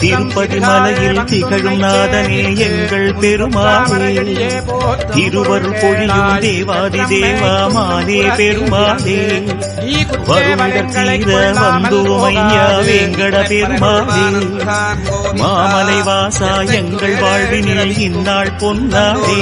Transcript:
திருப்பதி மலையில் திகழும் நாதனே எங்கள் பெருமாளே திருவருள் பொழியும் தேவாதி தேவா மாலே பெருமாளே வருமிடர் தீர வந்தோமையா வேங்கட பெருமாளே மாமலை வாசா எங்கள் வாழ்வினில் இந்நாள் பொன்னாளே